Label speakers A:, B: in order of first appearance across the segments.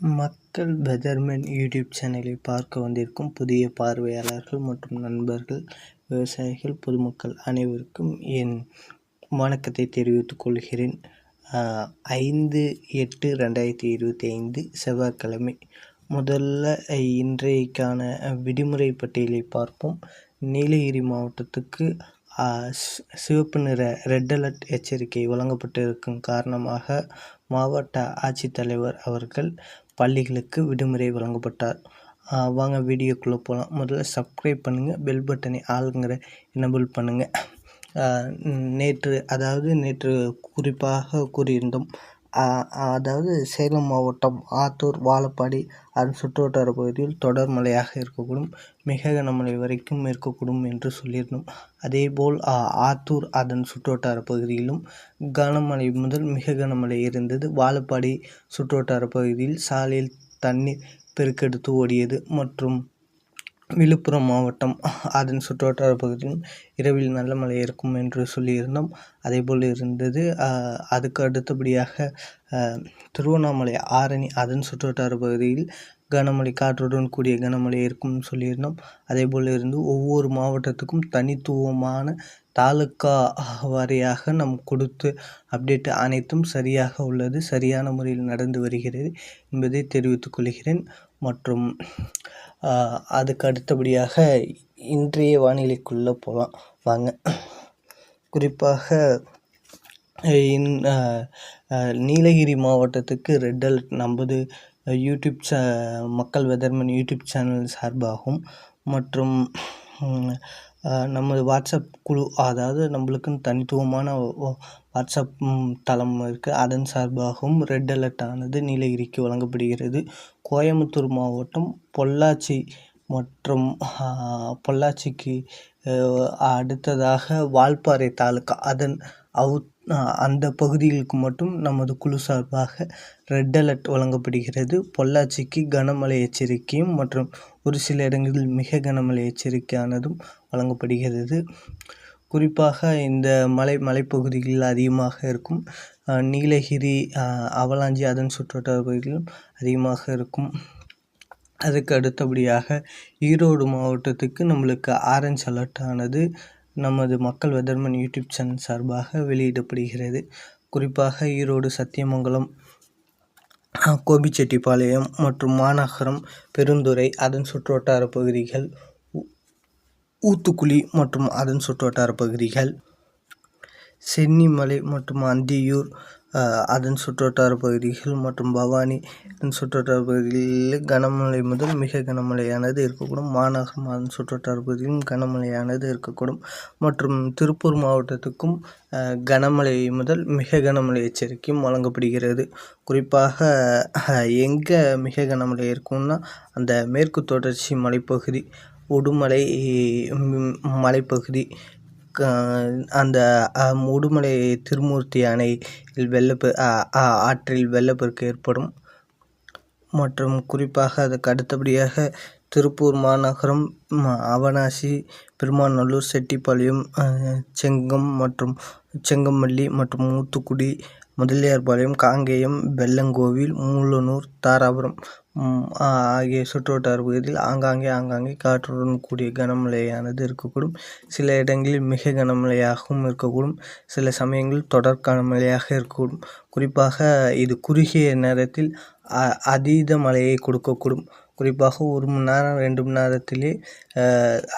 A: மக்கள் weatherman YouTube சேனலை பார்க்க வந்திருக்கும் புதிய பார்வையாளர்கள் மற்றும் நண்பர்கள் விவசாயிகள் பொதுமக்கள் அனைவருக்கும் என் வணக்கத்தை தெரிவித்துக் கொள்கிறேன். ஐந்து எட்டு ரெண்டாயிரத்தி இருபத்தி ஐந்து செவ்வாய்க்கிழமை. முதல்ல இன்றைக்கான விடுமுறை பட்டியலை பார்ப்போம். நீலகிரி மாவட்டத்துக்கு சிவப்பு நிற ரெட் அலர்ட் எச்சரிக்கை வழங்கப்பட்டிருக்கும் காரணமாக மாவட்ட ஆட்சித்தலைவர் அவர்கள் பள்ளிகளுக்கு விடுமுறை வழங்கப்பட்டார். வாங்க வீடியோக்குள்ளே போகலாம் முதல்ல சப்ஸ்கிரைப் பண்ணுங்கள் பெல் பட்டனை ஆளுங்கிற எனபிள் பண்ணுங்கள் நேற்று அதாவது நேற்று குறிப்பாக கூறியிருந்தோம் அதாவது சேலம் மாவட்டம் ஆத்தூர் வாழப்பாடி அதன் சுற்றுவட்டார பகுதியில் தொடர் மழையாக இருக்கக்கூடும். மிக கனமழை வரைக்கும் இருக்கக்கூடும் என்று சொல்லியிருந்தோம். அதேபோல் ஆத்தூர் அதன் சுற்றுவட்டார பகுதியிலும் கனமழை முதல் மிக கனமழை இருந்தது. வாழப்பாடி சுற்றுவட்டார பகுதியில் சாலையில் தண்ணீர் பெருக்கெடுத்து ஓடியது மற்றும் விழுப்புரம் மாவட்டம் அதன் சுற்றுவட்டார பகுதியில் இரவில் நல்ல மழை இருக்கும் என்று சொல்லியிருந்தோம். அதேபோல் இருந்தது. அதுக்கு அடுத்தபடியாக திருவண்ணாமலை ஆரணி அதன் சுற்றுவட்டார பகுதியில் கனமழை காற்றுடன் கூடிய கனமழை இருக்கும்னு சொல்லியிருந்தோம். அதேபோல் இருந்து ஒவ்வொரு மாவட்டத்துக்கும் தனித்துவமான தாலுக்கா வாரியாக நம் கொடுத்து அப்டேட் அனைத்தும் சரியாக உள்ளது சரியான முறையில் நடந்து வருகிறது என்பதை தெரிவித்துக் கொள்கிறேன். மற்றும் அதுக்கு அடுத்தபடியாக இன்றைய வானிலைக்குள்ளே போகலாம் வாங்க. குறிப்பாக இன் நீலகிரி மாவட்டத்துக்கு ரெட் அலர்ட் நமது யூடியூப் சே மக்கள் வெதர்மன் யூடியூப் சேனல் சார்பாகும். மற்றும் நமது வாட்ஸ்அப் குழு அதாவது நம்மளுக்குன்னு தனித்துவமான வாட்ஸ்அப் தளம் இருக்குது அதன் சார்பாகவும் ரெட் அலர்ட் ஆனது நீலகிரிக்கு வழங்கப்படுகிறது. கோயம்புத்தூர் மாவட்டம் பொள்ளாச்சி மற்றும் பொள்ளாச்சிக்கு அடுத்ததாக வால்பாறை தாலுக்கா அதன் அவுத் அந்த பகுதிகளுக்கு மட்டும் நமது குழு சார்பாக ரெட் அலர்ட் வழங்கப்படுகிறது. பொள்ளாச்சிக்கு கனமழை எச்சரிக்கையும் மற்றும் ஒரு சில இடங்களில் மிக கனமழை எச்சரிக்கையானதும் வழங்கப்படுகிறது. குறிப்பாக இந்த மலை மலைப்பகுதிகளில் அதிகமாக இருக்கும் நீலகிரி அவலாஞ்சி அதன் சுற்றுவட்டார பகுதிகளிலும் அதிகமாக இருக்கும். அதுக்கு அடுத்தபடியாக ஈரோடு மாவட்டத்துக்கு நம்மளுக்கு ஆரஞ்ச் அலர்ட் ஆனது நமது மக்கள் வெதர்மன் யூடியூப் சேனல் சார்பாக வெளியிடப்படுகிறது. குறிப்பாக ஈரோடு சத்தியமங்கலம் கோபிச்செட்டிப்பாளையம் மற்றும் மாநகரம் பெருந்துறை அதன் சுற்றுவட்டார பகுதிகள் ஊத்துக்குளி மற்றும் அதன் சுற்றுவட்டார பகுதிகள் சென்னிமலை மற்றும் அந்தியூர் அதன் சுற்றுவட்டார பகுதிகள் மற்றும் பவானி அதன் சுற்றுவட்டார பகுதிகளில் கனமழை முதல் மிக கனமழையானது இருக்கக்கூடும். மாநகரம் அதன் சுற்றுவட்டார பகுதியிலும் கனமழையானது இருக்கக்கூடும். மற்றும் திருப்பூர் மாவட்டத்துக்கும் கனமழை முதல் மிக கனமழை எச்சரிக்கையும் வழங்கப்படுகிறது. குறிப்பாக எங்கே மிக கனமழை இருக்கும்னா அந்த மேற்கு தொடர்ச்சி மலைப்பகுதி உடுமலை மலைப்பகுதி அந்த உடுமலை திருமூர்த்தி அணையில் வெள்ளப்பெ ஆற்றில் வெள்ளப்பெருக்கு ஏற்படும். மற்றும் குறிப்பாக அதுக்கு அடுத்தபடியாக திருப்பூர் மாநகரம் அவனாசி பெருமாநல்லூர் செட்டிப்பாளையம் செங்கம் மற்றும் செங்கமல்லி மற்றும் மூத்துக்குடி முதலியார்பாளையம் காங்கேயம் வெள்ளங்கோவில் மூலனூர் தாராபுரம் ஆகிய சுற்றுவட்டார பகுதியில் ஆங்காங்கே ஆங்காங்கே காற்றுடன் கூடிய கனமழையானது இருக்கக்கூடும். சில இடங்களில் மிக கனமழையாகவும் இருக்கக்கூடும். சில சமயங்களில் தொடர் கனமழையாக இருக்கக்கூடும். குறிப்பாக இது குறுகிய நேரத்தில் அதீத மழையை கொடுக்கக்கூடும். குறிப்பாக ஒரு மணி நேரம் ரெண்டு மணி நேரத்திலே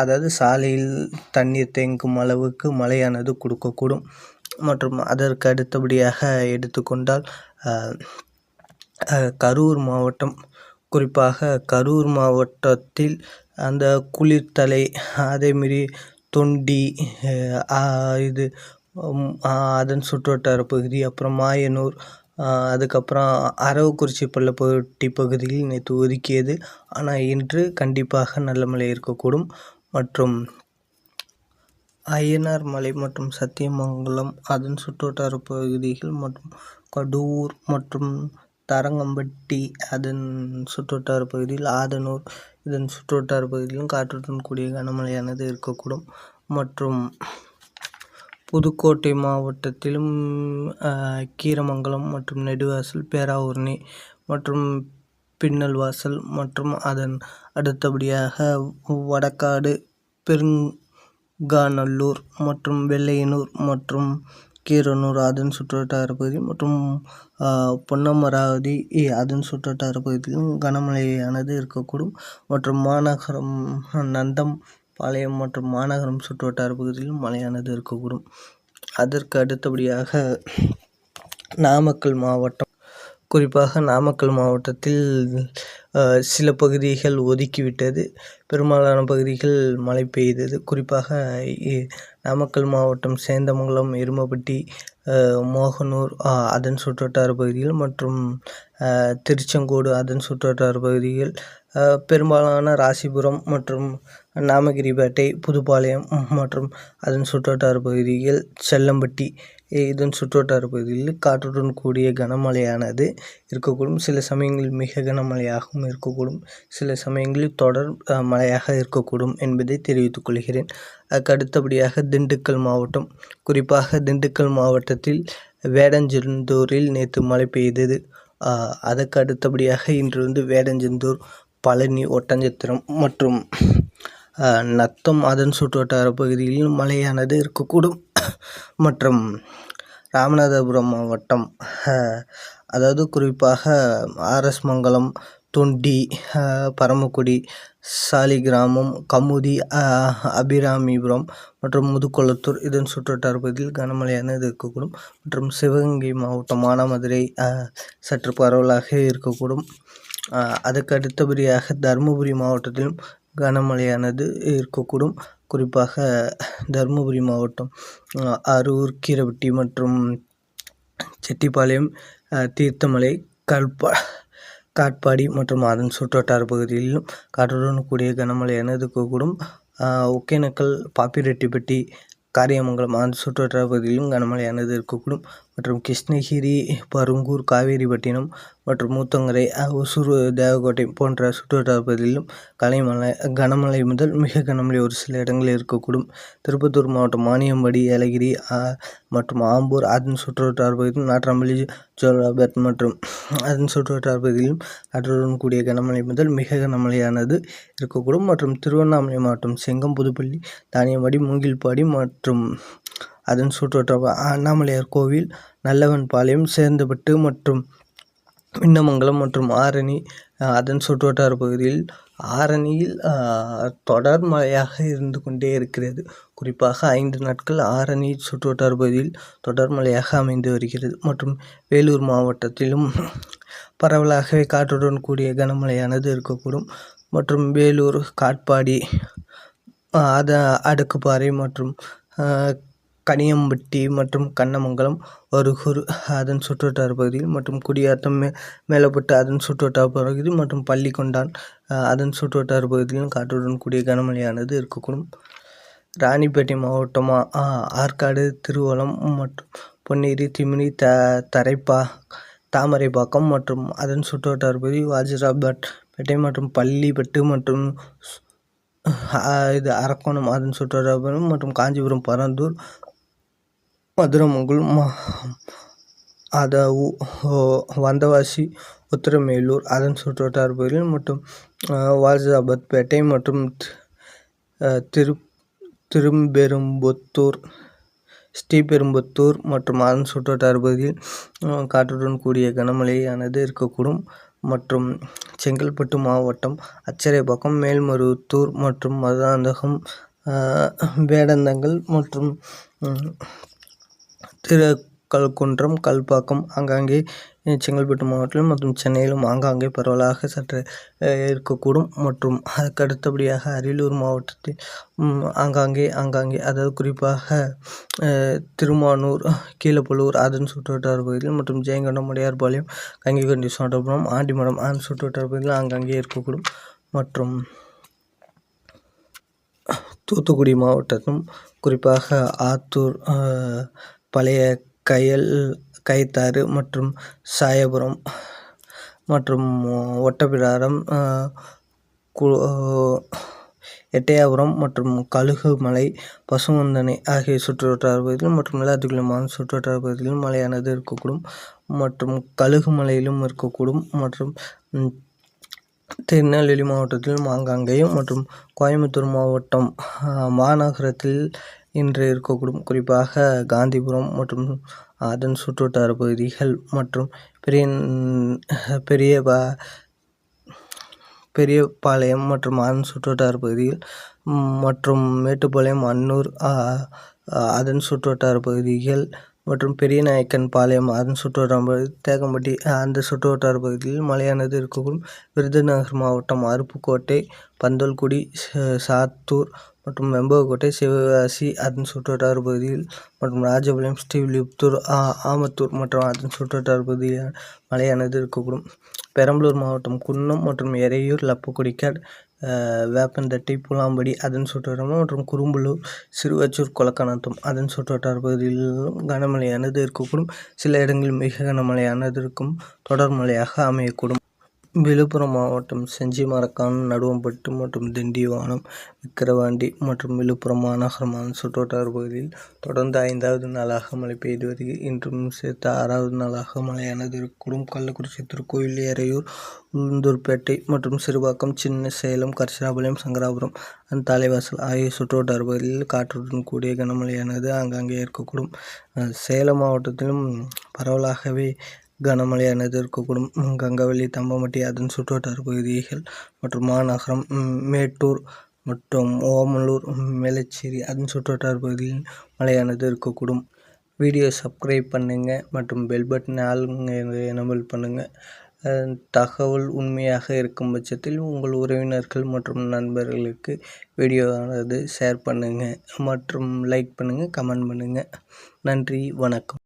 A: அதாவது சாலையில் தண்ணீர் தேங்கும் அளவுக்கு மழையானது கொடுக்கக்கூடும். மற்றும் அதற்கு அடுத்தபடியாக எடுத்துக்கொண்டால் கரூர் மாவட்டம் குறிப்பாக கரூர் மாவட்டத்தில் அந்த குளிர்தலை அதேமாரி தொண்டி இது அதன் சுற்றுவட்டார பகுதி அப்புறம் மாயனூர் அதுக்கப்புறம் அரவக்குறிச்சி பள்ளப்பட்டி பகுதியில் நேற்று ஒதுக்கியது. ஆனால் இன்று கண்டிப்பாக நல்ல மழை இருக்கக்கூடும். மற்றும் அய்யனார் மலை மற்றும் சத்தியமங்கலம் அதன் சுற்றுவட்டார பகுதிகள் மற்றும் கடூர் மற்றும் தரங்கம்பட்டி அதன் சுற்றுவட்டார பகுதியில் ஆதனூர் இதன் சுற்றுவட்டார பகுதியிலும் காற்றுடன் கூடிய கனமழையானது இருக்கக்கூடும். மற்றும் புதுக்கோட்டை மாவட்டத்திலும் கீரமங்கலம் மற்றும் நெடுவாசல் பேராவூர்ணி மற்றும் பின்னல்வாசல் மற்றும் அதன் அடுத்தபடியாக வடக்காடு பெருங்காநல்லூர் மற்றும் வெள்ளையனூர் மற்றும் கீரனூர் அதன் சுற்றுவட்டார பகுதி மற்றும் பொன்னமராவதி அதன் சுற்றுவட்டார பகுதியிலும் கனமழையானது இருக்கக்கூடும். மற்றும் மாநகரம் நந்தம் பாளையம் மற்றும் மாநகரம் சுற்றுவட்டார பகுதியிலும் மழையானது இருக்கக்கூடும். அதற்கு அடுத்தபடியாக நாமக்கல் மாவட்டம். குறிப்பாக நாமக்கல் மாவட்டத்தில் சில பகுதிகள் ஒதுக்கிவிட்டது. பெரும்பாலான பகுதிகள் மழை பெய்தது. குறிப்பாக நாமக்கல் மாவட்டம் சேந்தமங்கலம் எருமப்பட்டி மோகனூர் அதன் சுற்றுவட்டார பகுதிகள் மற்றும் திருச்செங்கோடு அதன் சுற்றுவட்டார பகுதிகள். பெரும்பாலான ராசிபுரம் மற்றும் நாமகிரிப்பேட்டை புதுப்பாளையம் மற்றும் அதன் சுற்றுவட்டார பகுதிகள். செல்லம்பட்டி இதன் சுற்றுவட்டார பகுதியில் காற்றுடன் கூடிய கனமழையானது இருக்கக்கூடும். சில சமயங்களில் மிக கனமழையாகவும் இருக்கக்கூடும். சில சமயங்களில் தொடர் மழையாக இருக்கக்கூடும் என்பதை தெரிவித்துக் கொள்கிறேன். அதுக்கு அடுத்தபடியாக திண்டுக்கல் மாவட்டம். குறிப்பாக திண்டுக்கல் மாவட்டத்தில் வேடஞ்செந்தூரில் நேற்று மழை பெய்தது. அதற்கு அடுத்தபடியாக இன்று வந்து வேடஞ்செந்தூர் பழனி ஒட்டஞ்சத்திரம் மற்றும் நத்தம் அதன் சுற்றுவட்டார பகுதியில் மழையானது இருக்கக்கூடும். மற்றும் ராமநாதபுரம் மாவட்டம் அதாவது குறிப்பாக ஆர்எஸ் மங்கலம் தொண்டி பரமக்குடி சாலிகிராமம் கமுதி அபிராமிபுரம் மற்றும் முதுகுளத்தூர் இதன் சுற்றுவட்டார பகுதியில் கனமழையானது இருக்கக்கூடும். மற்றும் சிவகங்கை மாவட்டம் மானாமதுரை சற்று பரவலாக இருக்கக்கூடும். அதுக்கு அடுத்தபடியாக தருமபுரி மாவட்டத்திலும் கனமழையானது இருக்கக்கூடும். குறிப்பாக தருமபுரி மாவட்டம் அரூர் கீரவட்டி மற்றும் செட்டிப்பாளையம் தீர்த்தமலை கல்பா காட்பாடி மற்றும் அதன் சுற்றுவட்டார பகுதியிலும் காற்றுடன் கூடிய கனமழையானது இருக்கக்கூடும் ஒகேனக்கல் பாப்பிரெட்டிப்பட்டி காரியமங்கலம் அந்த சுற்றுவட்டார பகுதியிலும் கனமழையானது இருக்கக்கூடும் மற்றும் கிருஷ்ணகிரி பருங்கூர் காவேரிப்பட்டினம் மற்றும் மூத்தங்கரை ஒசூர் தேவக்கோட்டை போன்ற சுற்றுவட்டார பகுதிகளிலும் கலைமழை கனமழை முதல் மிக கனமழை ஒரு சில இடங்களில் இருக்கக்கூடும். திருப்பத்தூர் மாவட்டம் மானியம்படி ஏலகிரி மற்றும் ஆம்பூர் அதன் சுற்றுவட்டார பகுதியிலும் நாட்றாம்பள்ளி ஜோலாபேட் மற்றும் அதன் சுற்றுவட்டார பகுதியிலும் காற்றுடன் கூடிய கனமழை முதல் மிக கனமழையானது இருக்கக்கூடும். மற்றும் திருவண்ணாமலை மாவட்டம் செங்கம் புதுப்பள்ளி தானியம்பாடி மூங்கில்பாடி மற்றும் அதன் சுற்றுவட்டார அண்ணாமலையார் கோவில் நல்லவன்பாளையம் சேந்தப்பட்டு மற்றும் விண்ணமங்கலம் மற்றும் ஆரணி அதன் சுற்றுவட்டார பகுதியில் ஆரணியில் தொடர் மழையாக இருந்து கொண்டே இருக்கிறது. குறிப்பாக ஐந்து நாட்கள் ஆரணி சுற்றுவட்டார பகுதியில் தொடர் மழையாக அமைந்து வருகிறது. மற்றும் வேலூர் மாவட்டத்திலும் பரவலாகவே காற்றுடன் கூடிய கனமழையானது இருக்கக்கூடும். மற்றும் வேலூர் காட்பாடி அத அடுக்குப்பாறை மற்றும் கனியம்பட்டி மற்றும் கண்ணமங்கலம் ஒருகூர் அதன் சுற்றுவட்டார பகுதியில் மற்றும் குடியாத்தம் மே மேலப்பட்டு அதன் சுற்றுவட்டார பகுதி மற்றும் பள்ளிக்கொண்டான் அதன் சுற்றுவட்டார பகுதியிலும் காற்றுடன் கூடிய கனமழையானது இருக்கக்கூடும். ராணிப்பேட்டை மாவட்டமாக ஆற்காடு திருவலம் மற்றும் பொன்னேரி திமினி த தரைப்பா தாமரைப்பாக்கம் மற்றும் அதன் சுற்றுவட்டார பகுதி வாஜிராபாத் பேட்டை மற்றும் பள்ளிப்பட்டு மற்றும் இது அரக்கோணம் அதன் சுற்றுவட்டார மற்றும் காஞ்சிபுரம் பரந்தூர் மதுரமங்கலம் அதவு வந்தவாசி உத்திரமேலூர் அதன் சுற்றுவட்டார பகுதிகள் மற்றும் வாஜாபாத் பேட்டை மற்றும் திரு திரும்பெரும்புத்தூர் ஸ்ரீபெரும்புத்தூர் மற்றும் அதன் சுற்றுவட்டார பகுதியில் காற்றுடன் கூடிய கனமழையானது இருக்கக்கூடும். மற்றும் செங்கல்பட்டு மாவட்டம் அச்சரைப்பாக்கம் மேல்மருவத்தூர் மற்றும் மதுராந்தகம் வேடந்தாங்கல் மற்றும் திரு கல்குன்றம் கல்பாக்கம் ஆங்காங்கே செங்கல்பட்டு மாவட்டத்திலும் மற்றும் சென்னையிலும் ஆங்காங்கே பரவலாக சற்று இருக்கக்கூடும். மற்றும் அதுக்கு அடுத்தபடியாக அரியலூர் மாவட்டத்தில் ஆங்காங்கே ஆங்காங்கே அதாவது குறிப்பாக திருமானூர் கீழப்பலூர் அதன் சுற்றுவட்டார பகுதியில் மற்றும் ஜெயங்கொண்டம் உடையார்பாளையம் கங்கிகொண்டி சோழபுரம் ஆண்டிமடம் அதன் சுற்றுவட்டார பகுதியில் ஆங்காங்கே இருக்கக்கூடும். மற்றும் தூத்துக்குடி மாவட்டத்திலும் குறிப்பாக ஆத்தூர் பழைய கயல் கயத்தாறு மற்றும் சாயபுரம் மற்றும் ஒட்டப்பிடாரம் கு எட்டையாபுரம் மற்றும் கழுகுமலை பசுவந்தனை ஆகிய சுற்றுவட்டார பகுதிகள் மற்றும் நிலாத்துக்குளமான சுற்றுவட்டார பகுதிகளிலும் மலையானது இருக்கக்கூடும் மற்றும் கழுகுமலையிலும் இருக்கக்கூடும் மற்றும் திருநெல்வேலி மாவட்டத்திலும் ஆங்காங்கேயும் மற்றும் கோயம்புத்தூர் மாவட்டம் மாநகரத்தில் இன்று இருக்கக்கூடும். குறிப்பாக காந்திபுரம் மற்றும் அதன் சுற்றுவட்டார பகுதிகள் மற்றும் பெரிய பெரிய பெரியபாளையம் மற்றும் அதன் சுற்றுவட்டார பகுதிகள் மற்றும் மேட்டுப்பாளையம் அன்னூர் அதன் சுற்றுவட்டார பகுதிகள் மற்றும் பெரியநாயக்கன் பாளையம் அதன் சுற்றுவட்டார பகுதி தேக்கம்பட்டி அந்த சுற்றுவட்டார பகுதியில் மழையானது இருக்கக்கூடும். விருதுநகர் மாவட்டம் அருப்புக்கோட்டை பந்தல்குடி சாத்தூர் மற்றும் வெம்பகோட்டை சிவகாசி அதன் சுற்றுவட்டார பகுதியில் மற்றும் ராஜபாளையம் ஸ்ரீவில்லிபுத்தூர் ஆமத்தூர் மற்றும் அதன் சுற்றுவட்டார பகுதியில் மழையானது இருக்கக்கூடும். பெரம்பலூர் மாவட்டம் குன்னம் மற்றும் எறையூர் லப்பக்குடிக்காடு வேப்பந்தட்டை புலாம்படி அதன் சுற்றுவட்டாரம் மற்றும் குறும்பலூர் சிறுவச்சூர் கொலக்கநாத்தம் அதன் சுற்றுவட்டார பகுதியிலும் கனமழையானது இருக்கக்கூடும். சில இடங்களில் மிக கனமழையானது இருக்கும். தொடர் மழையாக அமையக்கூடும். விழுப்புரம் மாவட்டம் செஞ்சி மரக்கான் நடுவம்பட்டு மற்றும் திண்டிவானம் விக்கிரவாண்டி மற்றும் விழுப்புரம் மாநகரமான சுற்றுவட்டார பகுதியில் தொடர்ந்து ஐந்தாவது நாளாக மழை பெய்து வருகிறது. இன்றும் சேர்த்து ஆறாவது நாளாக மழையானது. இருக்கும் கள்ளக்குறிச்சி திருக்கோயில் எறையூர் உளுந்தூர்பேட்டை மற்றும் சிறுபாக்கம் சின்ன சேலம் கரிசலாபாளையம் சங்கராபுரம் அந்த தலைவாசல் ஆகிய சுற்றுவட்டார பகுதியில் காற்றுடன் கூடிய கனமழையானது ஆங்காங்கே இருக்கக்கூடும் சேலம் மாவட்டத்திலும் பரவலாகவே கனமழையானது இருக்கக்கூடும். கங்கவள்ளி தம்பம்பட்டி அதன் சுற்றுவட்டார பகுதிகள் மற்றும் மாநகரம் மேட்டூர் மற்றும் ஓமலூர் மேலச்சேரி அதன் சுற்றுவட்டார பகுதியில் மழையானது இருக்கக்கூடும். வீடியோ சப்ஸ்கிரைப் பண்ணுங்கள் மற்றும் பெல் பட்டன் ஆளுங்க எனபிள் பண்ணுங்கள் தகவல் உண்மையாக இருக்கும் பட்சத்தில் உங்கள் உறவினர்கள் மற்றும் நண்பர்களுக்கு வீடியோவானது ஷேர் பண்ணுங்கள் மற்றும் லைக் பண்ணுங்கள் கமெண்ட் பண்ணுங்கள் நன்றி வணக்கம்.